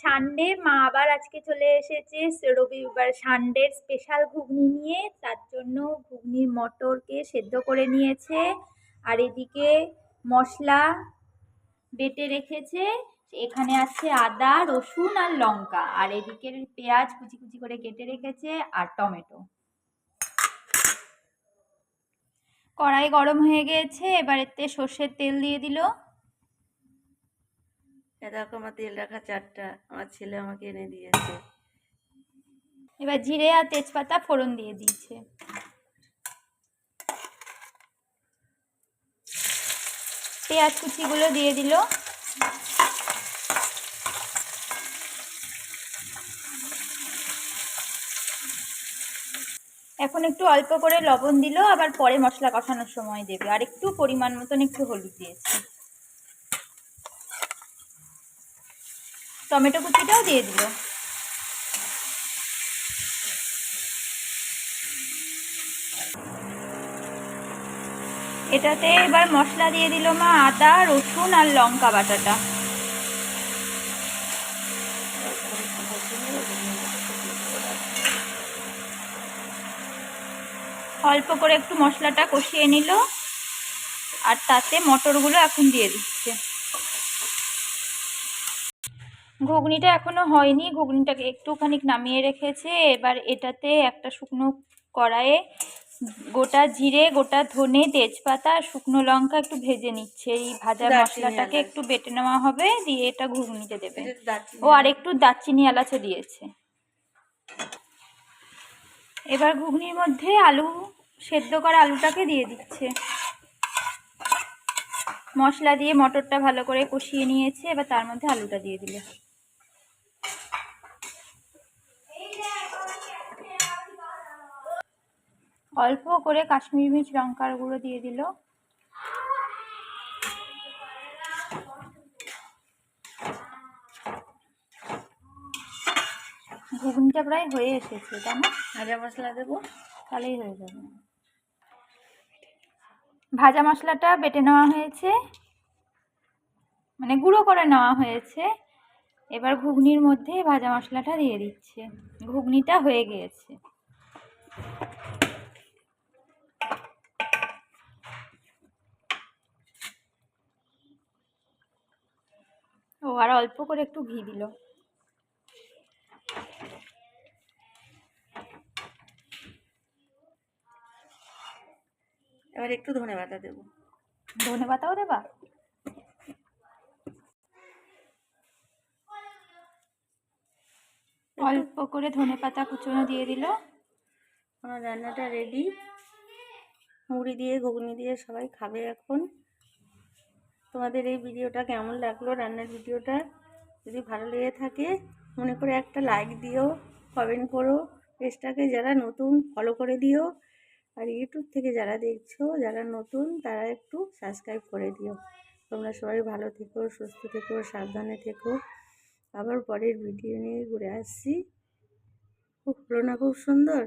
Sunday, মা আবার আজকে চলে এসেছে রবিবার সানডের স্পেশাল ঘুগনি নিয়ে। তার জন্য ঘুগনির মটরকে সেদ্ধ করে নিয়েছে। আর এদিকে মশলা বেটে রেখেছে। এখানে আছে আদা, রসুন আর লঙ্কা। আর এদিকে পেঁয়াজ কুচি কুচি করে কেটে রেখেছে আর টমেটো। কড়াই গরম হয়ে গিয়েছে এবার এতে সর্ষের তেল দিয়ে দিল। দেখো আমার তেল রাখা চারটা, আমার ছেলে আমাকে এনে দিয়েছে। এবার জিরে আর তেজপাতা ফোড়ন দিয়ে দিয়েছে। পেঁয়াজ কুচিগুলো দিয়ে দিল। এখন একটু অল্প করে লবণ দিল, আবার পরে মশলা কষানোর সময় দেবে। আর একটু পরিমাণ মতন একটু হলুদ দিয়েছে। টমেটো কুচিটাও দিয়ে দিল। এটাতে এবার মশলা দিয়ে দিল মা আদা, রসুন আর লঙ্কা বাটাটা। অল্প করে একটু মশলাটা কষিয়ে নিল। আর তাতে মটরগুলো এখন দিয়ে দিচ্ছে। ঘুগনিটা এখনও হয়নি। ঘুগনিটাকে একটুখানি নামিয়ে রেখেছে। এবার এটাতে একটা শুকনো কড়াইয়ে গোটা জিরে গোটা ধনে তেজপাতা শুকনো লঙ্কা একটু ভেজে নিচ্ছে। এই ভাজা মশলাটাকে একটু বেটে নেওয়া হবে। দিয়ে এটা ঘুগনিতে দেবে। ও আর একটু দারচিনি এলাচও দিয়েছে। এবার ঘুগনির মধ্যে আলু সেদ্ধ করা আলুটাকে দিয়ে দিচ্ছে। মশলা দিয়ে মটরটা ভালো করে কষিয়ে নিয়েছে। এবার তার মধ্যে আলুটা দিয়ে দিল। অল্প করে কাশ্মীরি মির্চ লঙ্কার গুঁড়ো দিয়ে দিল। ঘুগনিটা প্রায় হয়ে এসেছে তাই না? ভাজা মশলা দেবো। তাহলেই হয়ে যাবে। ভাজা মশলাটা বেটে নেওয়া হয়েছে। মানে গুঁড়ো করে নেওয়া হয়েছে। এবার ঘুগনির মধ্যে ভাজা মশলাটা দিয়ে দিচ্ছে। ঘুগনিটা হয়ে গিয়েছে ও আর অল্প করে একটু ঘি দিল। এবার একটু ধনে পাতা দেবো। ধনে পাতাও দেবা? অল্প করে ধনে পাতা কুচনো দিয়ে দিল। আমার রান্নাটা রেডি মুড়ি দিয়ে ঘুগনি দিয়ে সবাই খাবে এখন। তোমাদের এই ভিডিওটা কেমন লাগল? রান্নার ভিডিওটা যদি ভালো লেগে থাকে, মনে করে একটা লাইক দিও কমেন্ট করো। পেজটাকে যারা নতুন ফলো করে দিও। আর ইউটিউব থেকে যারা দেখছ, যারা নতুন, তারা একটু সাবস্ক্রাইব করে দিও। তোমরা সবাই ভালো থেকো, সুস্থ থেকো, সাবধানে থেকো। আবার পরের ভিডিও নিয়ে ঘুরে আসছি। খুব হলো না? খুব সুন্দর?